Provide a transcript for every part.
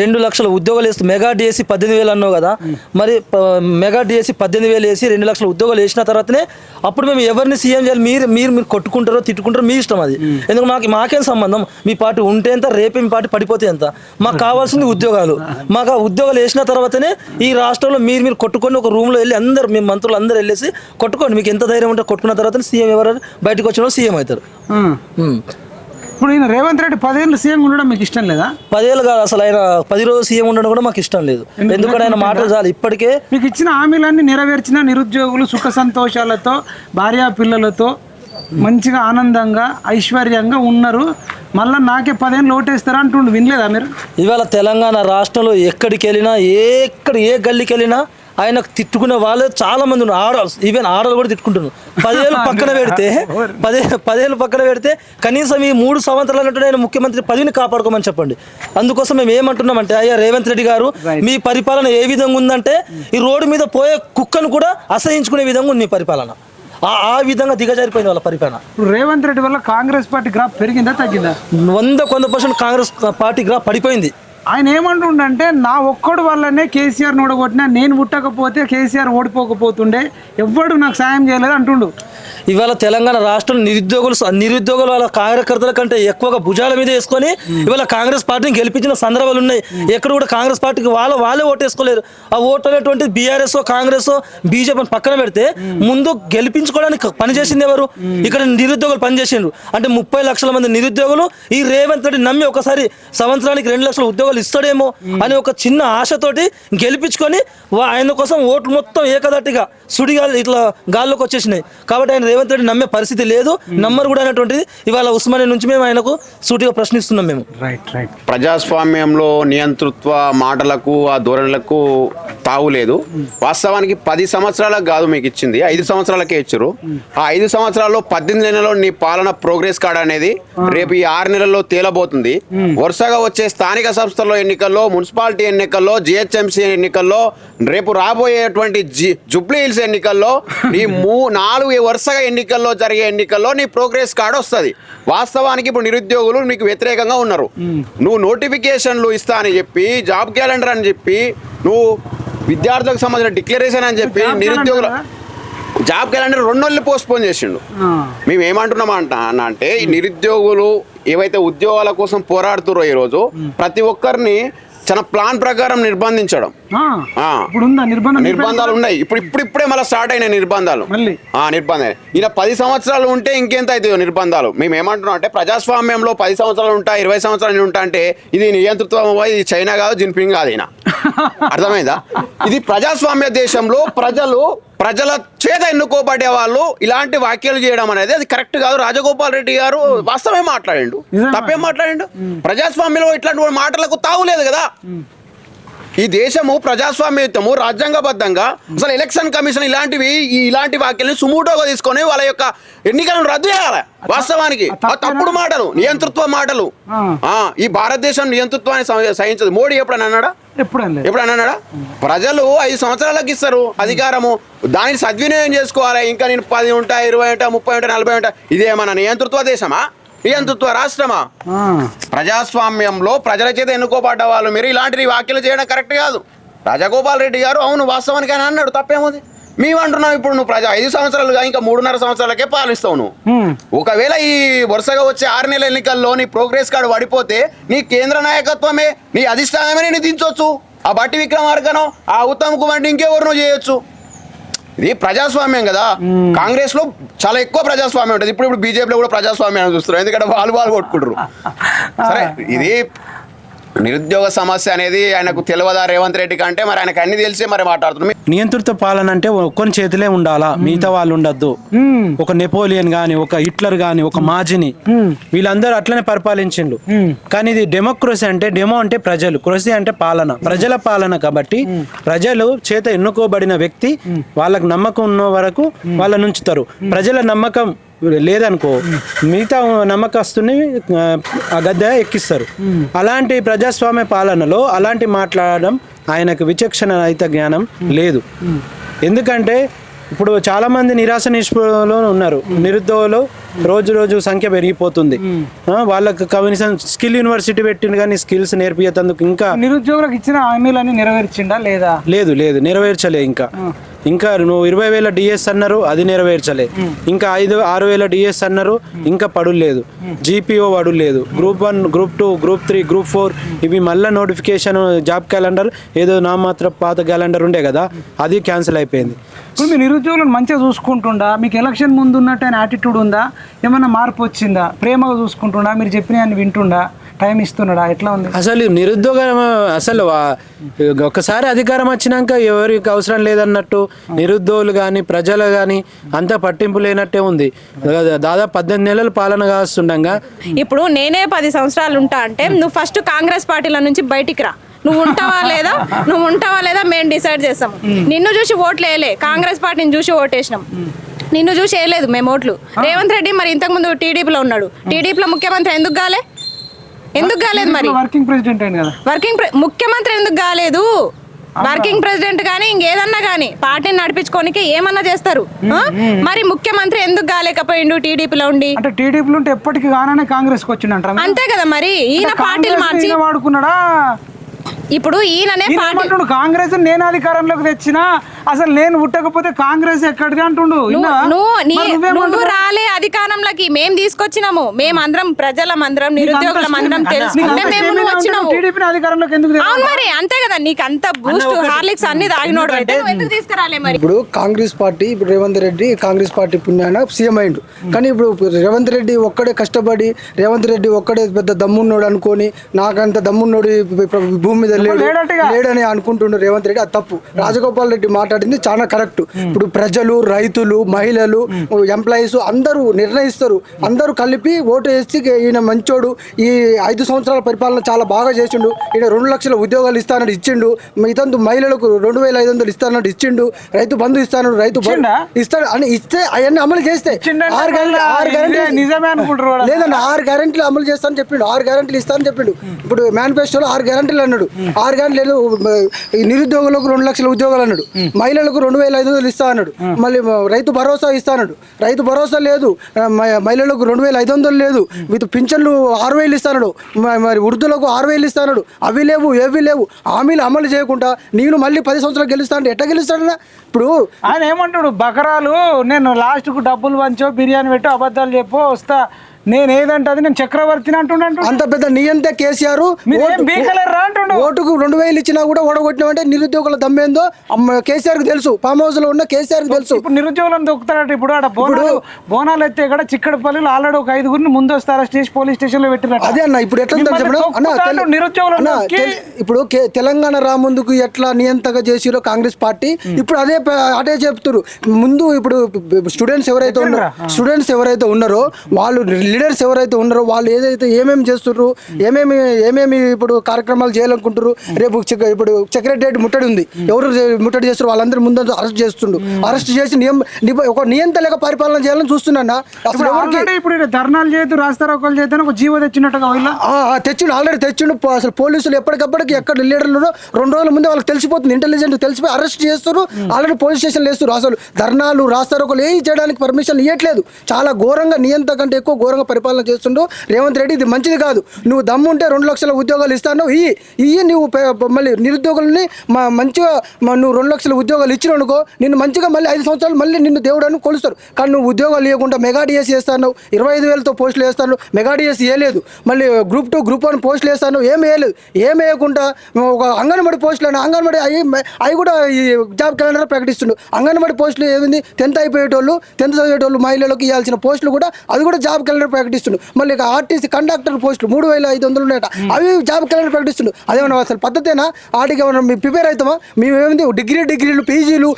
రెండు లక్షల ఉద్యోగాలు వేస్తూ మెగా డిఎస్సి పద్దెనిమిది వేలు అన్నావు కదా. మరి మెగా డిఎస్సి పద్దెనిమిది వేలు వేసి రెండు లక్షల ఉద్యోగాలు వేసిన తర్వాతనే అప్పుడు మేము ఎవరిని సీఎం చేయాలి? మీరు మీరు మీరు కొట్టుకుంటారో తిట్టుకుంటారో మీ ఇష్టం అది. ఎందుకు మాకు మాకేం సంబంధం? మీ పార్టీ ఉంటే ఎంత రేపే మీ పార్టీ పడిపోతే ఎంత? మాకు కావాల్సింది ఉద్యోగాలు. మాకు ఆ ఉద్యోగాలు వేసిన తర్వాతనే ఈ రాష్ట్రంలో మీరు మీరు కొట్టుకొని ఒక రూమ్లో వెళ్ళి అందరు మీ మంత్రులు అందరూ వెళ్ళేసి కొట్టుకోండి. మీకు ఎంత ధైర్యం ఉంటే కొట్టుకున్న తర్వాత సీఎం ఎవరు? బయటకు వచ్చిన సీఎం అవుతారు. ఇప్పుడు ఈయన రేవంత్ రెడ్డి పదేళ్ళు సీఎం ఉండడం మీకు ఇష్టం లేదా? పదేళ్ళు కాదు అసలు ఆయన పది రోజులు సీఎం ఉండడం కూడా మాకు ఇష్టం లేదు. ఎందుకంటే ఆయన మాటలు చాలు. ఇప్పటికే మీకు ఇచ్చిన హామీలన్నీ నెరవేర్చిన నిరుద్యోగులు సుఖ సంతోషాలతో భార్యా పిల్లలతో మంచిగా ఆనందంగా ఐశ్వర్యంగా ఉన్నారు. మళ్ళీ నాకే పదేళ్ళు ఓటేస్తారా అంటుండు వినలేదా మీరు? ఇవాళ తెలంగాణ రాష్ట్రంలో ఎక్కడికి వెళ్ళినా ఏ ఎక్కడ ఏ గల్లీకి వెళ్ళినా ఆయనకు తిట్టుకునే వాళ్ళు చాలా మంది ఉన్నారు. ఆడవాళ్ళు ఈవెన్ ఆడవాళ్ళు కూడా తిట్టుకుంటున్నారు. పదేళ్ళు పక్కన పెడితే పదే పదేళ్ళు పక్కన పెడితే కనీసం ఈ మూడు సంవత్సరాలు అంటే ఆయన ముఖ్యమంత్రి పదవిని కాపాడుకోమని చెప్పండి. అందుకోసం మేము ఏమంటున్నామంటే అయ్యా రేవంత్ రెడ్డి గారు మీ పరిపాలన ఏ విధంగా ఉందంటే ఈ రోడ్డు మీద పోయే కుక్కను కూడా అసహించుకునే విధంగా ఉంది మీ పరిపాలన. ఆ ఆ విధంగా దిగజారిపోయింది వాళ్ళ పరిపాలన. ఇప్పుడు రేవంత్ రెడ్డి వల్ల కాంగ్రెస్ పార్టీ గ్రాఫ్ పెరిగిందా తగ్గిందా? వంద కొంత పర్సెంట్ కాంగ్రెస్ పార్టీ గ్రా పడిపోయింది. ఆయన ఏమంటుండంటే నా ఒక్కడు వల్లనే కేసీఆర్ ఓడగొట్టిన నేను పుట్టకపోతే కేసీఆర్ ఓడిపోకపోతుండే ఎవ్వడు నాకు సాయం చేయలేదు అంటుండు. ఇవాళ తెలంగాణ రాష్ట్రం నిరుద్యోగులు నిరుద్యోగులు వాళ్ళ కార్యకర్తల కంటే ఎక్కువగా భుజాల మీద వేసుకొని ఇవాళ కాంగ్రెస్ పార్టీని గెలిపించిన సందర్భాలు ఉన్నాయి. ఎక్కడ కూడా కాంగ్రెస్ పార్టీకి వాళ్ళ వాళ్ళే ఓటేసుకోలేరు. ఆ ఓటు అనేటువంటి బీఆర్ఎస్ కాంగ్రెస్ బీజేపీ పక్కన పెడితే ముందు గెలిపించుకోవడానికి పనిచేసింది ఎవరు? ఇక్కడ నిరుద్యోగులు పనిచేసిండ్రు. అంటే ముప్పై లక్షల మంది నిరుద్యోగులు ఈ రేవంత్ రెడ్డి నమ్మి ఒకసారి సంవత్సరానికి రెండు లక్షల ఉద్యోగాలు ఇస్తాడేమో అని ఒక చిన్న ఆశతోటి గెలిపించుకొని ఆయన కోసం ఓట్లు మొత్తం ఏకదట్టిగా సుడిగాలి ఇట్లా గాల్లోకి వచ్చేసినాయి. కాబట్టి ఆయన రేవంత్ రెడ్డి నమ్మే పరిస్థితి లేదు నమ్మరు కూడా అనేటువంటిది ఇవాళ ఉస్మానియా నుంచి మేము ఆయనకు సూటిగా ప్రశ్నిస్తున్నాం మేము. రైట్ రైట్ ప్రజాస్వామ్యంలో నియంతృత్వ మాటలకు ఆ ధోరణులకు తావులేదు వాస్తవానికి పది సంవత్సరాలకు కాదు మీకు ఇచ్చింది. ఐదు సంవత్సరాలకే ఇచ్చారు. ఆ ఐదు సంవత్సరాల్లో పద్దెనిమిది నెలల్లో నీ పాలన ప్రోగ్రెస్ కార్డ్ అనేది రేపు ఈ ఆరు నెలల్లో తేలబోతుంది. వరుసగా వచ్చే స్థానిక సంస్థల్లో ఎన్నికల్లో మున్సిపాలిటీ ఎన్నికల్లో జిహెచ్ఎంసీ ఎన్నికల్లో రేపు రాబోయేటువంటి జి జుబ్లీ హిల్స్ ఎన్నికల్లో నీ మూ నాలుగు వరుసగా ఎన్నికల్లో జరిగే ఎన్నికల్లో నీ ప్రోగ్రెస్ కార్డు వస్తుంది. వాస్తవానికి ఇప్పుడు నిరుద్యోగులు నీకు వ్యతిరేకంగా ఉన్నారు. నువ్వు నోటిఫికేషన్లు ఇస్తా అని చెప్పి జాబ్ క్యాలెండర్ అని చెప్పి నువ్వు విద్యార్థులకు సంబంధించిన డిక్లరేషన్ అని చెప్పి నిరుద్యోగుల? జాబ్ క్యాలెండర్ రెండు నెలలు పోస్ట్ పోన్ చేసిండు. మేము ఏమంటున్నాం అంట అంటే ఈ నిరుద్యోగులు ఏవైతే ఉద్యోగాల కోసం పోరాడుతురో ఈరోజు ప్రతి ఒక్కరిని చాలా ప్లాన్ ప్రకారం నిర్బంధించడం. ఇప్పుడు నిర్బంధం నిర్బంధాలు ఉన్నాయి. ఇప్పుడు ఇప్పుడు ఇప్పుడే మళ్ళీ స్టార్ట్ అయినాయి నిర్బంధాలు. నిర్బంధాలు ఈయన పది సంవత్సరాలు ఉంటే ఇంకెంత అవుతాయో నిర్బంధాలు. మేము ఏమంటున్నాం అంటే ప్రజాస్వామ్యంలో పది సంవత్సరాలు ఉంటా ఇరవై సంవత్సరాలు ఉంటా అంటే ఇది నియంతృత్వం ఇది చైనా కాదు జిన్పింగ్ కాదు ఈయన. అర్థమైందా? ఇది ప్రజాస్వామ్య దేశంలో ప్రజలు ప్రజల చేత ఎన్నుకోబడే వాళ్ళు ఇలాంటి వ్యాఖ్యలు చేయడం అనేది అది కరెక్ట్ కాదు. రాజగోపాల్ రెడ్డి గారు వాస్తవమే మాట్లాడిండు. తప్పేం మాట్లాడిండు? ప్రజాస్వామ్యంలో ఇట్లాంటి మాటలకు తావులేదు కదా. ఈ దేశము ప్రజాస్వామ్యయుతము రాజ్యాంగబద్ధంగా అసలు ఎలక్షన్ కమిషన్ ఇలాంటివి ఈ ఇలాంటి వ్యాఖ్యల్ని సుమూటోగా తీసుకొని వాళ్ళ యొక్క ఎన్నికలను రద్దు చేయాలి వాస్తవానికి. తప్పుడు మాటలు నియంతృత్వ మాటలు. ఆ. ఈ భారతదేశం నియంతృత్వాన్ని సహ- సహించదు. మోడీ ఎప్పుడైనా అన్నాడా? ఎప్పుడు అన్నాడా? ప్రజలు ఐదు సంవత్సరాలకు ఇస్తారు అధికారము. దాన్ని సద్వినియోగం చేసుకోవాలి. ఇంకా నేను పది ఉంటా ఇరవై ఉంటా ముప్పై ఉంటా నలభై ఉంటా. ఇదేమన్నా నియంతృత్వ దేశమా? నియంతృత్వ రాష్ట్రమా. ప్రజాస్వామ్యంలో ప్రజల చేత ఎన్నుకోబడ్డ వాళ్ళు మీరు ఇలాంటి వ్యాఖ్యలు చేయడం కరెక్ట్ కాదు. రాజగోపాల్ రెడ్డి గారు అవును వాస్తవానికి ఆయన అన్నాడు తప్పేముంది? మేము అంటున్నాం ఇప్పుడు నువ్వు ప్రజా ఐదు సంవత్సరాలుగా ఇంకా మూడున్నర సంవత్సరాలకే పాలిస్తావు నువ్వు. ఒకవేళ ఈ వరుసగా వచ్చే ఆరు నెలల ఎన్నికల్లో నీ ప్రోగ్రెస్ కార్డు పడిపోతే నీ కేంద్ర నాయకత్వమే నీ అధిష్టానమే నేను దించవచ్చు ఆ బట్టి విక్రమార్కను ఆ ఉత్తమ్ కుమార్ ఇంకెవరినో చేయొచ్చు. ఇది ప్రజాస్వామ్యం కదా. కాంగ్రెస్లో చాలా ఎక్కువ ప్రజాస్వామ్యం ఉంటుంది. ఇప్పుడు ఇప్పుడు బీజేపీలో కూడా ప్రజాస్వామ్యం చూస్తున్నారు. ఎందుకంటే వాళ్ళు వాళ్ళు కొట్టుకుంటారు. సరే ఇది నిరుద్యోగ సమస్య అనేది ఆయనకు తెలియదా రేవంత్ రెడ్డి కంటే? మరి ఆయనకు అన్ని తెలిసి మరి మాట్లాడుతున్నాం. నియంత్రిత పాలన అంటే ఒక్కని చేతిలే ఉండాలా? మిగతా వాళ్ళు ఉండద్దు. ఒక నెపోలియన్ గాని ఒక హిట్లర్ గాని ఒక మాజిని వీళ్ళందరూ అట్లనే పరిపాలించిండు కానీ ఇది డెమోక్రసీ అంటే డెమో అంటే ప్రజలు. క్రసీ అంటే పాలన. ప్రజల పాలన కాబట్టి ప్రజలు చేత ఎన్నుకోబడిన వ్యక్తి వాళ్ళకు నమ్మకం ఉన్న వరకు వాళ్ళని ఉంచుతారు. ప్రజల నమ్మకం లేదనుకో మిగతా నమ్మకస్తుని ఆ, గద్దె ఎక్కిస్తారు. అలాంటి ప్రజాస్వామ్య పాలనలో అలాంటి మాట్లాడడం ఆయనకు విచక్షణ రహిత జ్ఞానం లేదు. ఎందుకంటే ఇప్పుడు చాలా మంది నిరాశ నిష్పలో ఉన్నారు. నిరుద్యోగులు రోజు రోజు సంఖ్య పెరిగిపోతుంది. వాళ్ళకి కనీసం స్కిల్ యూనివర్సిటీ పెట్టిండు కానీ స్కిల్స్ నేర్పియేందుకు ఇంకా నిరుద్యోగులకు ఇచ్చిన హామీలన్నీ నెరవేర్చిండా లేదా? లేదు లేదు నెరవేర్చలే ఇంకా. ఇంకా నువ్వు ఇరవై వేల డిఎస్ అన్నారు అది నెరవేర్చలే. ఇంకా ఐదు ఆరు వేల డిఎస్ అన్నారు ఇంకా పడులు లేదు. జీపీఓ పడులు లేదు. Group one group two group three group four ఇవి మళ్ళీ నోటిఫికేషన్ జాబ్ క్యాలెండర్ ఏదో నామాత్ర పాత క్యాలెండర్ ఉండే కదా అది క్యాన్సిల్ అయిపోయింది. ఇప్పుడు మీ నిరుద్యోగులను మంచిగా చూసుకుంటుండా? మీకు ఎలక్షన్ ముందు ఉన్నట్టు ఆయన యాటిట్యూడ్ ఉందా? ఏమన్నా మార్పు వచ్చిందా? ప్రేమగా చూసుకుంటుండా? మీరు చెప్పిన ఆయన వింటుండా? టైం ఇస్తున్నాడా? ఎట్లా ఉంది? అసలు నిరుద్యోగం అసలు ఒకసారి అధికారం వచ్చినాక ఎవరికి అవసరం లేదన్నట్టు నిరుద్యోగులు కానీ ప్రజలు కానీ అంతా పట్టింపు లేనట్టే ఉంది. దాదాపు పద్దెనిమిది నెలలు పాలన కాస్తుండగా ఇప్పుడు నేనే పది సంవత్సరాలు ఉంటా అంటే నువ్వు ఫస్ట్ కాంగ్రెస్ పార్టీల నుంచి బయటికి రా. నువ్వు ఉంటావా లేదా? నువ్వు ఉంటావా లేదా మేము డిసైడ్ చేస్తాము నిన్ను చూసి ఓట్లు వేయలే. కాంగ్రెస్ పార్టీని చూసి ఓటేసినాం. నిన్ను చూసి వేయలేదు మేము ఓట్లు. రేవంత్ రెడ్డి మరి ఇంతకుముందు టీడీపీలో ఉన్నాడు. టీడీపీలో ముఖ్యమంత్రి ఎందుకు కాలే? ఎందుకు కాలేదు మరి? వర్కింగ్ ప్రెసిడెంట్ కదా. వర్కింగ్ ముఖ్యమంత్రి ఎందుకు కాలేదు? వర్కింగ్ ప్రెసిడెంట్ కానీ ఇంకేదన్నా కానీ పార్టీని నడిపించుకోనికి ఏమన్నా చేస్తారు? మరి ముఖ్యమంత్రి ఎందుకు కాలేకపోయిండు టీడీపీలో ఉండి? అంటే టీడీపీలో ఉంటే ఎప్పటికి కాననే మీరు? అంతే కదా మరి. ఈయన పార్టీలు కాంగ్రెస్ మార్చి వాడుకున్నాడా? ఇప్పుడు ఈయననే ఈయన పార్టీ కాంగ్రెస్ నేను అధికారంలోకి తెచ్చినా అసలు నేను పుట్టకపోతే కాంగ్రెస్ ఎక్కడిది అంటుండు? నువ్వు? రాలే అధికారంలోకి. మేం తీసుకొచ్చినాము. మేమందరం ప్రజలం అందరం నిరుద్యోగుల అందరం మేము మరి అంతే కదా. నీకు అంత బూస్ట్ హార్లిక్స్ అన్ని తాగినోడు తీసుకురాలే మరి? ఇప్పుడు కాంగ్రెస్ పార్టీ ఇప్పుడు రేవంత్ రెడ్డి కాంగ్రెస్ పార్టీ పుణ్యాన సీఎం అయిండు. కానీ ఇప్పుడు రేవంత్ రెడ్డి ఒక్కడే కష్టపడి రేవంత్ రెడ్డి ఒక్కడే పెద్ద దమ్మున్నోడు అనుకొని నాకంత దమ్మున్నోడు భూమి మీద లేడు. లేడని అనుకుంటుండు రేవంత్ రెడ్డి. అది తప్పు. రాజగోపాల్ రెడ్డి మాట్లాడింది చాలా కరెక్ట్. ఇప్పుడు ప్రజలు రైతులు మహిళలు ఎంప్లాయీస్ అందరూ నిర్ణయిస్తారు. అందరూ కలిపి ఓటు వేసి ఈయన మంచోడు. ఈ ఐదు సంవత్సరాల పరిపాలన చాలా బాగా చేసిండు. ఈయన రెండు లక్షల ఉద్యోగాలు ఇస్తానని ఇచ్చిండు. ఇతందు మహిళలకు రెండు వేల ఐదు వందలు ఇస్తానని ఇచ్చిండు. రైతు బంధు ఇస్తాను రైతు? ఇస్తాడు అని ఇస్తే అవన్నీ అమలు చేస్తే ఆరు గ్యారెంటీ ఆరు గ్యారెంటీ. లేదన్న ఆరు గ్యారెంటీలు అమలు చేస్తానని చెప్పిండు. ఆరు గ్యారెంటీలు ఇస్తానని చెప్పిండు. ఇప్పుడు మేనిఫెస్టోలో ఆరు గ్యారెంటీలు అన్నాడు. ఆరు గ్యారెంటీలు నిరుద్యోగులకు రెండు లక్షల ఉద్యోగాలు అన్నాడు. మహిళలకు రెండు వేల ఐదు వందలు ఇస్తా అన్నాడు. మళ్ళీ రైతు భరోసా ఇస్తా అన్నాడు. రైతు భరోసా లేదు. మహిళలకు రెండు వేల ఐదు వందలు లేదు. విత్ పింఛన్లు ఆరు వేలు ఇస్తాడు మరి వృద్ధులకు ఆరు వేలు ఇస్తాడు అవి లేవు ఏవి లేవు. హామీలు అమలు చేయకుండా నేను మళ్ళీ పది సంవత్సరాలు గెలుస్తా అంటే ఎట్లా గెలుస్తాడన్నా? ఇప్పుడు ఆయన ఏమంటాడు? బకరాలు నేను లాస్ట్కు డబ్బులు పంచో బిర్యానీ పెట్టు అబద్ధాలు చెప్పు వస్తా. నేను ఏదంటే అది నేను చక్రవర్తిని అంటుండ అంత పెద్ద నియంతే కేసీఆర్ ఓటుకు రెండు వేలు ఇచ్చినా కూడా ఓడగొట్టినామంటే నిరుద్యోగుల దమ్మేందో? కేసీఆర్కి తెలుసు. ఫామ్ హౌస్లో ఉన్న కేసీఆర్కి తెలుసు. ఇప్పుడు నిరుద్యోగులను దొక్కుతాడట ఇప్పుడు ఆడ బోనాలు బోనాలు ఎత్తే కూడా చిక్కడపల్లిలో ఆల్రెడీ ఒక ఐదుగురిని ముందు చేసి పోలీస్ స్టేషన్లో పెట్టిరట అదే అన్న ఇప్పుడు ఎట్లా చెప్పడం. తెల- ఇప్పుడు తెలంగాణ రాముందుకు ఎట్లా నియంతగా చేసిరో కాంగ్రెస్ పార్టీ. ఇప్పుడు అదే అదే చెప్తున్నారు ముందు ఇప్పుడు స్టూడెంట్స్ ఎవరైతే ఉన్నారో స్టూడెంట్స్ ఎవరైతే ఉన్నారో వాళ్ళు లీడర్స్ ఎవరైతే ఉన్నారో వాళ్ళు ఏదైతే ఏమేమి చేస్తున్నారు ఏమేమి ఏమేమి ఇప్పుడు కార్యక్రమాలు చేయాలనుకుంటారు రేపు ఇప్పుడు సెక్రటరియట్ ముట్టడి ఉంది. ఎవరు ముట్టడి చేస్తారు వాళ్ళందరూ ముందు అరెస్ట్ చేస్తుండ్రు అరెస్ట్ చేసి నియం ఒక నియంత లేక పరిపాలన చేయాలని చూస్తున్నా అసలు ఇప్పుడు ఎవరికి ధర్నాలు చేద్దాం ఒక జీవో తెచ్చినట్టుగా తెచ్చిండు ఆల్రెడీ తెచ్చిండు. అసలు పోలీసులు ఎప్పటికప్పటికి ఎక్కడ లీడర్లు రెండు రోజుల ముందే వాళ్ళకి తెలిసిపోతుంది. ఇంటెలిజెంట్ తెలిసిపోయి అరెస్ట్ చేస్తారు ఆల్రెడీ పోలీస్ స్టేషన్లు వేస్తారు అసలు ధర్నాలు రాస్తారోకలు ఏ చేయడానికి పర్మిషన్ ఇవ్వట్లేదు చాలా ఘోరంగా నియంత కంటే ఎక్కువ ఘోరంగా పరిపాలన చేస్తుండు రేవంత్ రెడ్డి ఇది మంచిది కాదు. నువ్వు దమ్ము ఉంటే రెండు లక్షల ఉద్యోగాలు ఇస్తాను ఇయ్యి ఇయ్యి నువ్వు మళ్ళీ నిరుద్యోగులని మా మంచిగా నువ్వు రెండు లక్షల ఉద్యోగాలు ఇచ్చినావు అనుకో నిన్ను మంచిగా మళ్ళీ ఐదు సంవత్సరాలు మళ్ళీ నిన్ను దేవుడు అని కొలుస్తారు. కానీ నువ్వు ఉద్యోగాలు ఇవ్వకుండా మెగా డిఎస్ చేస్తాను ఇరవై ఐదు వేలతో పోస్టులు వేస్తాను మెగా డిఎస్ వేయలేదు. మళ్ళీ గ్రూప్ టూ గ్రూప్ వన్ పోస్టులు వేస్తాను ఏం వేయలేదు. ఏం వేయకుండా ఒక అంగన్వాడి పోస్టులు అని అంగన్వాడి అవి అవి కూడా ఈ జాబ్ క్యాలెండర్ ప్రకటిస్తుండు. అంగన్వాడి పోస్టులు ఏమింది? టెన్త్ అయిపోయేటోళ్ళు టెన్త్ చదివేటోళ్ళు మహిళలకు ఇవ్వాల్సిన పోస్టులు కూడా అది కూడా జాబ్ క్యాలెండర్ ప్రకటిస్తుండు మళ్ళీ ఇక ఆర్టీసీ కండక్టర్ పోస్టులు మూడు వేల ఐదు వందలు ఉన్నాయట. అవి జాబ్ క్యాలెండర్ ప్రకటిస్తుండు అదేమన్నా అసలు పద్ధతేనా? వాటికి ఏమన్నా మేము ప్రిపేర్ అవుతామా? మేము ఏమింది? డిగ్రీ డిగ్రీలు పీజీలు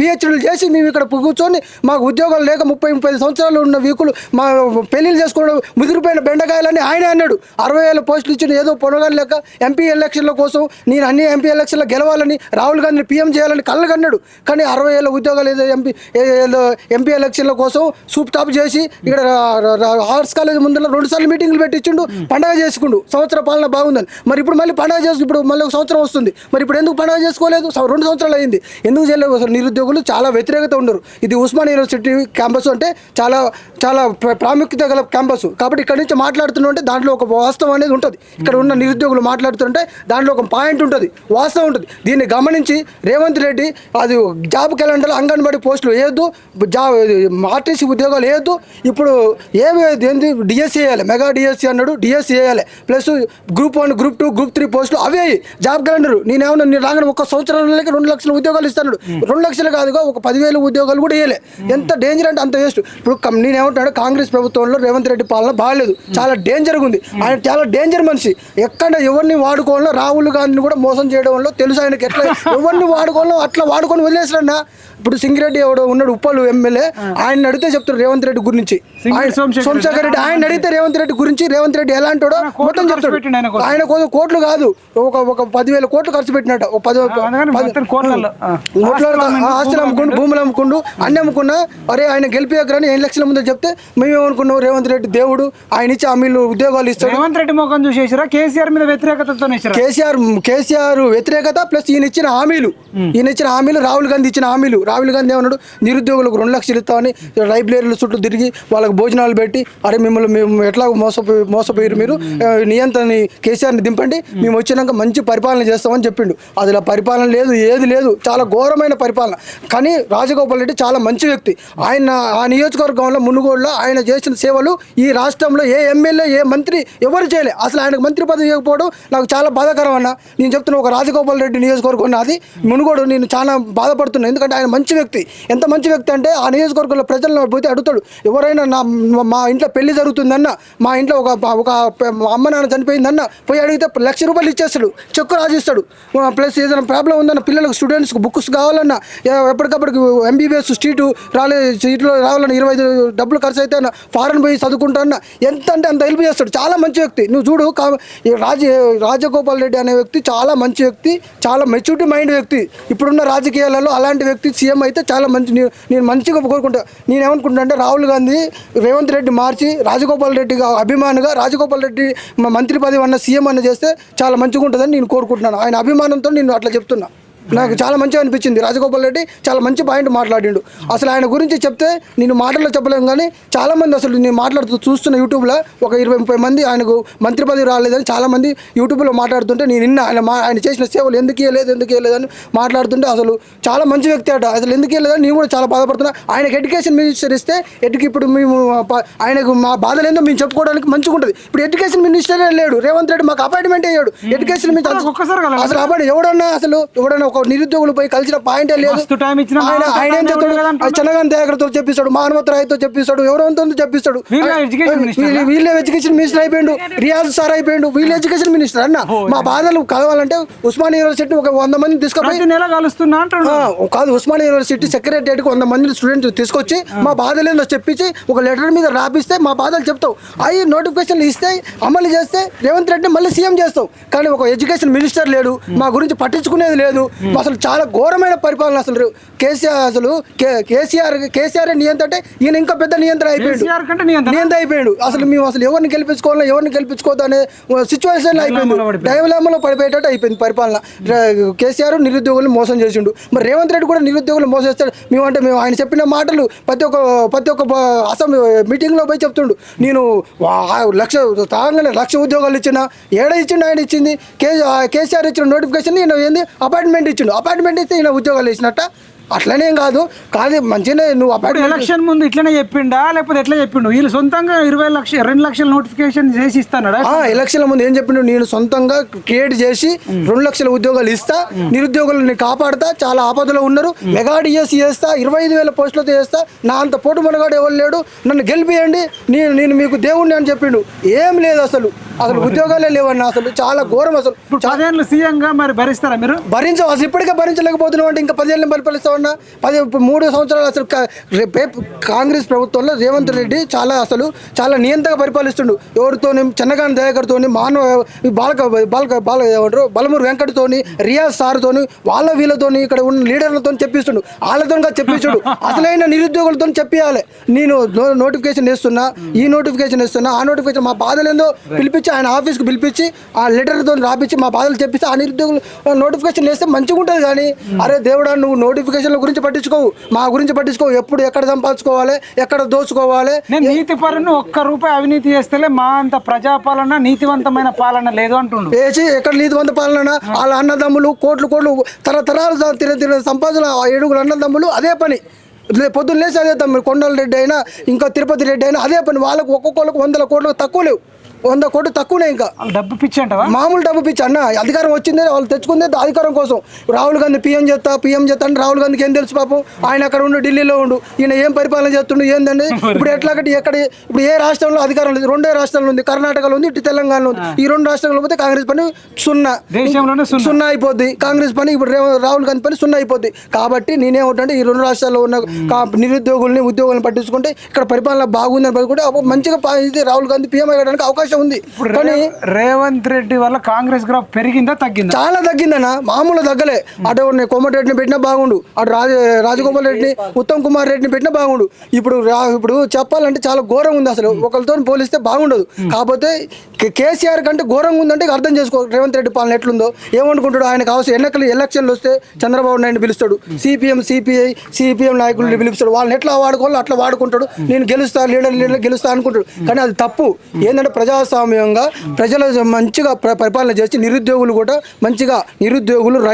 పిహెచ్డీలు చేసి మేము ఇక్కడ కూర్చొని మాకు ఉద్యోగాలు లేక ముప్పై ముప్పై ఐదు సంవత్సరాలు ఉన్న వీకులు మా పెళ్ళిళ్ళు చేసుకోవడం ముదిరిపోయిన బెండకాయలని ఆయన అన్నాడు. అరవై వేల పోస్టులు ఇచ్చిన ఏదో పొడగాలి లేక ఎంపీ ఎలక్షన్ల కోసం నేను అన్ని ఎంపీ ఎలక్షన్లో గెలవాలని రాహుల్ గాంధీని పీఎం చేయాలని కళ్ళు కన్నాడు. కానీ అరవై వేల ఉద్యోగాలు ఏదో ఎంపీ ఏదో ఎంపీ ఎలక్షన్ల కోసం సూప్ టాప్ చేసి ఇక్కడ ఆర్ట్స్ కాలేజ్ ముందర రెండు సార్లు మీటింగ్లు పెట్టించుండు పండగ చేసుకుండు. సంవత్సర పాలన బాగుందని. మరి ఇప్పుడు మళ్ళీ పండగ చేసు ఇప్పుడు మళ్ళీ ఒక సంవత్సరం వస్తుంది. మరి ఇప్పుడు ఎందుకు పండగ చేసుకోలేదు? రెండు సంవత్సరాలు అయింది. ఎందుకు చేయలేదు? అసలు నిరుద్యోగులు చాలా వ్యతిరేకత ఉండరు. ఇది ఉస్మాన్ యూనివర్సిటీ క్యాంపస్ అంటే చాలా చాలా ప్రాముఖ్యత గల క్యాంపస్. కాబట్టి ఇక్కడ నుంచి మాట్లాడుతుంటే దాంట్లో ఒక వాస్తవం అనేది ఉంటుంది. ఇక్కడ ఉన్న నిరుద్యోగులు మాట్లాడుతుంటే దాంట్లో ఒక పాయింట్ ఉంటుంది. వాస్తవం ఉంటుంది. దీన్ని గమనించి రేవంత్ రెడ్డి అది జాబ్ క్యాలెండర్ అంగన్వాడీ పోస్టులు వేయొద్దు. జాబ్ ఆర్టీసీ ఉద్యోగాలు వేయొద్దు. ఇప్పుడు ఏ ఏంది? డిఎస్సీ వేయాలి. మెగా డిఎస్సీ అన్నాడు డిఎస్సీ వేయాలి. Plus group one group two group three పోస్టులు అవే. జాబ్ క్యాలెండర్ నేనేమన్నా నేను రాగానే ఒక సంవత్సరంలోకి రెండు లక్షల ఉద్యోగాలు ఇస్తాను రెండు లక్షలు కాదుగా ఒక పదివేలు ఉద్యోగాలు కూడా వేయలే. ఎంత డేంజర్ అంటే అంత వేస్ట్ ఇప్పుడు నేనేమంటాడు కాంగ్రెస్ ప్రభుత్వంలో రేవంత్ రెడ్డి పాలన బాగాలేదు. చాలా డేంజర్గా ఉంది. ఆయన చాలా డేంజర్ మనిషి. ఎక్కడ ఎవరిని వాడుకోవాలో రాహుల్ గాంధీని కూడా మోసం చేయడంలో తెలుసు ఆయనకి ఎట్లా ఎవరిని వాడుకోవాలో అట్లా వాడుకొని వదిలేసాడన్నా ఇప్పుడు సింగిరెడ్డి ఎవడో ఉన్నాడు ఉప్పలు ఎమ్మెల్యే ఆయన అడిగితే చెప్తారు రేవంత్ రెడ్డి గురించి. సోమశేఖర్ రెడ్డి. ఆయన అడిగితే రేవంత్ రెడ్డి గురించి రేవంత్ రెడ్డి ఎలాంటోడో కోట్లు మొత్తం చెప్తాడు. ఆయన కోసం. కోట్లు కాదు ఒక ఒక పదివేల కోట్లు ఖర్చు పెట్టినట్ట ఒక పది ఆస్తులు అమ్ముకుండు భూములు అమ్ముకుండు అన్ని అమ్ముకున్నా అరే ఆయన గెలిపేయకరని ఎన్ని లక్షల ముందు చెప్తే మేమేమనుకున్నాం రేవంత్ రెడ్డి దేవుడు ఆయన ఇచ్చి హామీలు ఉద్యోగాలు ఇస్తాడు. రేవంత్ రెడ్డి ముఖం చూసేసిరా కేసీఆర్ మీద వ్యతిరేకతతో కేసీఆర్ కేసీఆర్ వ్యతిరేకత ప్లస్ ఈయన ఇచ్చిన హామీలు ఈయన ఇచ్చిన హామీలు రాహుల్ గాంధీ ఇచ్చిన హామీలు రాహుల్ గాంధీ ఏమన్నాడు? నిరుద్యోగులకు రెండు లక్షలు ఇస్తామని లైబ్రరీల చుట్టూ తిరిగి వాళ్ళకి భోజనాలు పెట్టి అరే మిమ్మల్ని మేము ఎట్లా మోసపోయి మోసపోయారు మీరు? నియంత్రణ నియంత్రణని కేసీఆర్ని దింపండి మేము వచ్చినాక మంచి పరిపాలన చేస్తామని చెప్పిండు. అది ఇలా పరిపాలన లేదు ఏది లేదు చాలా ఘోరమైన పరిపాలన. కానీ రాజగోపాల్ రెడ్డి చాలా మంచి వ్యక్తి. ఆయన ఆ నియోజకవర్గంలో మునుగోడులో ఆయన చేసిన సేవలు ఈ రాష్ట్రంలో ఏ ఎమ్మెల్యే ఏ మంత్రి ఎవరు చేయలే. అసలు ఆయనకు మంత్రి పదవి ఇవ్వకపోవడం నాకు చాలా బాధాకరం అన్న నేను చెప్తున్నా ఒక రాజగోపాల్ రెడ్డి నియోజకవర్గం నాది. మునుగోడు నేను చాలా బాధపడుతున్నాను ఎందుకంటే ఆయన మంచి వ్యక్తి. ఎంత మంచి వ్యక్తి అంటే ఆ నియోజకవర్గంలో ప్రజలను పోతే అడుగుతాడు. ఎవరైనా నా మా ఇంట్లో పెళ్ళి జరుగుతుందన్న మా ఇంట్లో ఒక ఒక అమ్మ నాన్న చనిపోయిందన్న పోయి అడిగితే లక్ష రూపాయలు ఇచ్చేస్తాడు. చెక్కు రాజిస్తాడు ప్లస్ ఏదైనా ప్రాబ్లం ఉందన్న పిల్లలకు స్టూడెంట్స్కి బుక్స్ కావాలన్నా ఎప్పటికప్పటికి ఎంబీబీఎస్ స్ట్రీటు రాలే సీట్లో రావాలన్నా ఇరవై ఐదు డబ్బులు ఖర్చు అయితే ఫారెన్ పోయి చదువుకుంటాన్న ఎంత అంటే అంత హెల్ప్ చేస్తాడు. చాలా మంచి వ్యక్తి. నువ్వు చూడు కా- రాజ రాజగోపాల్ రెడ్డి అనే వ్యక్తి చాలా మంచి వ్యక్తి చాలా మెచ్యూరిటీ మైండ్ వ్యక్తి. ఇప్పుడున్న రాజకీయాలలో అలాంటి వ్యక్తి సీఎం అయితే చాలా మంచి నేను నేను మంచిగా కోరుకుంటా. నేను ఏమనుకుంటా అంటే రాహుల్ గాంధీ రేవంత్ రెడ్డి మార్చి రాజగోపాల్ రెడ్డిగా అభిమానిగా రాజగోపాల్ రెడ్డి మంత్రి పదవి అన్న సీఎం అన్న చేస్తే చాలా మంచిగా ఉంటుందని నేను కోరుకుంటున్నాను. ఆయన అభిమానంతో నేను అట్లా చెప్తున్నా. నాకు చాలా మంచిగా అనిపించింది. రాజగోపాల్ రెడ్డి చాలా మంచి పాయింట్ మాట్లాడిండు. అసలు ఆయన గురించి చెప్తే నేను మాటల్లో చెప్పలేము కానీ చాలా మంది అసలు నేను మాట్లాడుతూ చూస్తున్న యూట్యూబ్లో ఒక ఇరవై ముప్పై మంది ఆయనకు మంత్రి పదవి రాలేదని చాలా మంది యూట్యూబ్లో మాట్లాడుతుంటే నేను నిన్న ఆయన మా ఆయన చేసిన సేవలు ఎందుకు ఇవ్వలేదు ఎందుకు ఇవ్వలేదని మాట్లాడుతుంటే అసలు చాలా మంచి వ్యక్తి అట. అసలు ఎందుకు ఇవ్వలేదని నేను కూడా చాలా బాధపడుతున్నా. ఆయనకు ఎడ్యుకేషన్ మినిస్టర్ ఇస్తే ఎడ్యుకి ఇప్పుడు మేము ఆయనకు మా బాధలు ఏందో మేము చెప్పుకోవడానికి మంచిగా ఉంటుంది. ఇప్పుడు ఎడ్యుకేషన్ మినిస్టరే లేడు. రేవంత్ రెడ్డి మాకు అపాయింట్మెంట్ అయ్యాడు ఎడ్యుకేషన్. అసలు అప్పుడు ఎవడన్నా అసలు ఎవడన్నా ఒక నిరుద్యోగులు పోయి కలిసిన పాయింటే లేదు. ఆయన ఏం చెప్తాడు. చంద్రకాంత్ దయాకర్తో చెప్పిస్తాడు మానవతరాయ్తో చెప్పిస్తాడు ఎవరెవరితో చెప్పిస్తాడు. వీళ్ళే ఎడ్యుకేషన్ మినిస్టర్ అయిపోయిండు రియాజ్ సార్ అయిపోయిండు వీళ్ళు ఎడ్యుకేషన్ మినిస్టర్ అన్న. మా బాధలు కలవాలంటే ఉస్మానియా యూనివర్సిటీ ఒక వంద మంది తీసుకుపోయి కాదు ఉస్మానియా యూనివర్సిటీ సెక్రటరియట్కి వంద మంది స్టూడెంట్ తీసుకొచ్చి మా బాధలు ఏందో చెప్పించి ఒక లెటర్ మీద రాపిస్తే మా బాధలు చెప్తావు. అవి నోటిఫికేషన్లు ఇస్తే అమలు చేస్తే రేవంత్ రెడ్డి మళ్ళీ సీఎం చేస్తావు. కానీ ఒక ఎడ్యుకేషన్ మినిస్టర్ లేడు మా గురించి పట్టించుకునేది లేదు. అసలు చాలా ఘోరమైన పరిపాలన అసలు. కేసీఆర్ అసలు కేసీఆర్ కేసీఆర్ నియంత్ర అంటే ఈయన ఇంకా పెద్ద నియంత్ర అయిపోయాడు. నియంత్రణ. నియంత్ర అయిపోయాడు. అసలు మేము అసలు ఎవరిని గెలిపించుకోవాలో ఎవరిని గెలిపించుకోవద్దు అనే సిచ్యువేషన్ అయిపోయింది. డైవలామలో పడిపోయేటట్టు అయిపోయింది పరిపాలన. కేసీఆర్ నిరుద్యోగులను మోసం చేసిండు. మరి రేవంత్ రెడ్డి కూడా నిరుద్యోగులు మోసం చేస్తాడు. మేమంటే మేము ఆయన చెప్పిన మాటలు ప్రతి ఒక్క ప్రతి ఒక్క అసెంబ్లీ మీటింగ్లో పోయి చెప్తుండు. నేను లక్ష తాగానే లక్ష ఉద్యోగాలు ఇచ్చిన ఏడ ఇచ్చిండు ఆయన ఇచ్చింది? కేసీఆర్ ఇచ్చిన నోటిఫికేషన్ ఏంది? అపాయింట్మెంట్ ఇచ్చిండు. అపాయింట్మెంట్ ఇస్తే ఈయన ఉద్యోగాలు వేసినట్ట అట్లనేం కాదు. కానీ మంచిగానే నువ్వు అపాయింట్మెంట్ ఎలక్షన్ ముందు ఇట్లనే చెప్పిండా? లేకపోతే ఎట్లా చెప్పిండు? వీళ్ళు సొంతంగా ఇరవై లక్ష రెండు లక్షల నోటిఫికేషన్ చేసి ఇస్తాడా ఆ, ఎలక్షన్ల ముందు ఏం చెప్పిండు? నేను సొంతంగా క్రియేట్ చేసి రెండు లక్షల ఉద్యోగాలు ఇస్తా నిరుద్యోగులని కాపాడుతా చాలా ఆపదలో ఉన్నారు. మెగా డిఎస్సి చేస్తా ఇరవై ఐదు వేల పోస్టులతో చేస్తా. నా అంత పోటు మనగాడు ఎవరు లేడు? నన్ను గెలిపియండి. నేను నేను మీకు దేవుణ్ణి అని చెప్పిండు. ఏం లేదు అసలు. అసలు ఉద్యోగాలే లేవన్న అసలు. చాలా ఘోరం అసలు. ఇప్పుడు పదేళ్ళు సీఎం గా మరి భరిస్తారా మీరు? భరించవు అసలు ఇప్పటికే భరించలేకపోతున్నావు అంటే ఇంకా పదేళ్ళని పరిపాలిస్తామన్నా పది మూడు సంవత్సరాలు అసలు కాంగ్రెస్ ప్రభుత్వంలో రేవంత్ రెడ్డి చాలా అసలు చాలా నియంతగా పరిపాలిస్తుండు. ఎవరితోని చిన్నగాని దయాకర్తోని మానవ బాలక బాలక బాల ఏమంటారు బలమూరు వెంకటతోని రియాజ్ సార్తోని వాళ్ళ వీళ్ళతోని ఇక్కడ ఉన్న లీడర్లతో చెప్పిస్తుండు. వాళ్ళతో చెప్పించుడు అసలైన నిరుద్యోగులతో చెప్పియాలి. నేను నోటిఫికేషన్ ఇస్తున్నా ఈ నోటిఫికేషన్ ఇస్తున్నా ఆ నోటిఫికేషన్ మా బాధలు ఏందో పిలిపించి ఆయన ఆఫీస్కి పిలిపించి ఆ లెటర్తో రాపించి మా బాధలు చెప్పిస్తే ఆ నిరుద్యోగులు నోటిఫికేషన్ వేస్తే మంచిగా ఉంటుంది కానీ అరే దేవుడా నువ్వు నోటిఫికేషన్ నోటిఫికేషన్ల గురించి పట్టించుకోవు మా గురించి పట్టించుకోవు ఎప్పుడు ఎక్కడ సంపాదించుకోవాలి ఎక్కడ దోచుకోవాలి నేను నీతి పరుని ఒక్క రూపాయి అవినీతి చేస్తేలే మా అంత ప్రజాపాలన నీతివంతమైన పాలన లేదు అంటుండు. వేసి ఎక్కడ నీతివంత పాలన? వాళ్ళ అన్నదమ్ములు కోట్లు కోట్లు తరతరాలు తిన తిన సంపాదన ఆ ఏడుగురు అన్నదమ్ములు అదే పని. లే- పొద్దున్న లేసి అదే తమ్ముడు కొండల రెడ్డి అయినా ఇంకా తిరుపతి రెడ్డి అయినా అదే పని. వాళ్ళకు ఒక్కొక్కరికి వందల కోట్లు తక్కువ లేవు. వంద కోట్లు తక్కువనే ఇంకా. డబ్బు పిచ్చి అంటావా? మామూలు డబ్బు పిచ్చి. అన్న అధికారం వచ్చిందే వాళ్ళు తెచ్చుకుందే అధికారం కోసం. రాహుల్ గాంధీ పీఎం చేస్తా పీఎం చేస్తా అంటే రాహుల్ గాంధీకి ఏం తెలుసు పాపం? ఆయన అక్కడ ఉండు ఢిల్లీలో ఉండు. ఈయన ఏం పరిపాలన చేస్తుండు ఏందండి? ఇప్పుడు ఎట్లాగంటే ఎక్కడ ఇప్పుడు ఏ రాష్ట్రంలో అధికారం లేదు. రెండే రాష్ట్రాల్లో ఉంది. కర్ణాటకలో ఉంది ఇటు తెలంగాణలో ఉంది. ఈ రెండు రాష్ట్రాల్లో పోతే కాంగ్రెస్ పని సున్నా. సున్నా. అయిపోద్ది. కాంగ్రెస్ పని ఇప్పుడు రాహుల్ గాంధీ పని సున్నా అయిపోద్ది. కాబట్టి నేనేమంటే ఈ రెండు రాష్ట్రాల్లో ఉన్న నిరుద్యోగుల్ని ఉద్యోగులను పట్టించుకుంటే ఇక్కడ పరిపాలన బాగుందని అప్పుడు మంచిగా ఇది రాహుల్ గాంధీ పీఎం అయ్యడానికి అవకాశం ఉంది. ఇప్పుడు కానీ రేవంత్ రెడ్డి వల్ల కాంగ్రెస్ గ్రాఫ్ పెరిగిందా తగ్గిందా? చాలా తగ్గిందన్న. మామూలు తగ్గలే. అటు కోమటిరెడ్డిని పెట్టినా బాగుండు. అటు రాజ రాజగోపాల్ రెడ్డిని ఉత్తమ్ కుమార్ రెడ్డిని పెట్టినా బాగుండు. ఇప్పుడు రా- ఇప్పుడు చెప్పాలంటే చాలా ఘోరంగా ఉంది అసలు. ఒకరితో పోలిస్తే బాగుండదు. కాకపోతే కేసీఆర్ కంటే ఘోరంగా ఉందంటే అర్థం చేసుకో రేవంత్ రెడ్డి పాలన ఎట్లుందో. ఏమనుకుంటాడు ఆయనకు అవసరం. ఎన్నికలు ఎలక్షన్లు వస్తే చంద్రబాబు నాయుడు పిలుస్తాడు. సిపిఎం సిపిఐ సిపిఎం నాయకులను పిలుస్తాడు. వాళ్ళని ఎట్లా వాడుకోవాలో అట్లా వాడుకుంటాడు. నేను గెలుస్తా లీడర్ లీడర్ గెలుస్తా అనుకుంటాడు. కానీ అది తప్పు. ఏంటంటే ప్రజాస్వామ్యంగా ప్రజలు మంచిగా పరిపాలన చేసి నిరుద్యోగులు కూడా మంచిగా నిరుద్యోగులు